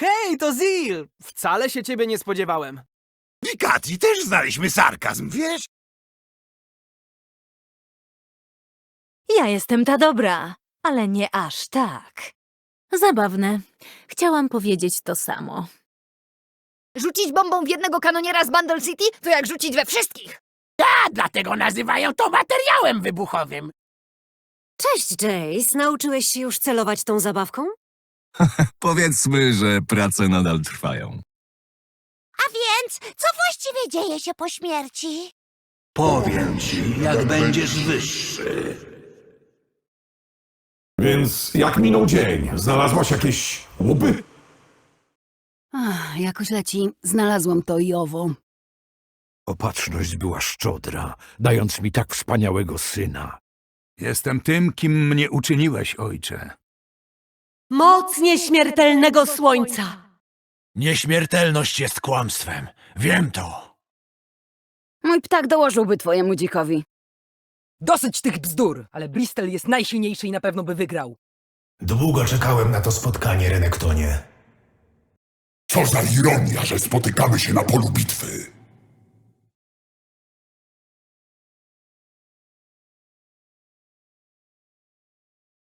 Hej, to Zil! Wcale się ciebie nie spodziewałem. W Ikacji też znaliśmy sarkazm, wiesz? Ja jestem ta dobra, ale nie aż tak. Zabawne. Chciałam powiedzieć to samo. Rzucić bombą w jednego kanoniera z Bundle City to jak rzucić we wszystkich. A dlatego nazywają to materiałem wybuchowym. Cześć, Jace. Nauczyłeś się już celować tą zabawką? Powiedzmy, że prace nadal trwają. A więc, co właściwie dzieje się po śmierci? Powiem ci, jak będziesz wyższy. Więc jak minął dzień? Znalazłaś jakieś łupy? Ach, jakoś leci. Znalazłam to i owo. Opatrzność była szczodra, dając mi tak wspaniałego syna. Jestem tym, kim mnie uczyniłeś, ojcze. Moc nieśmiertelnego słońca! Nieśmiertelność jest kłamstwem. Wiem to. Mój ptak dołożyłby twojemu dzikowi. Dosyć tych bzdur, ale Bristol jest najsilniejszy i na pewno by wygrał. Długo czekałem na to spotkanie, Renektonie. Co za ironia, że spotykamy się na polu bitwy.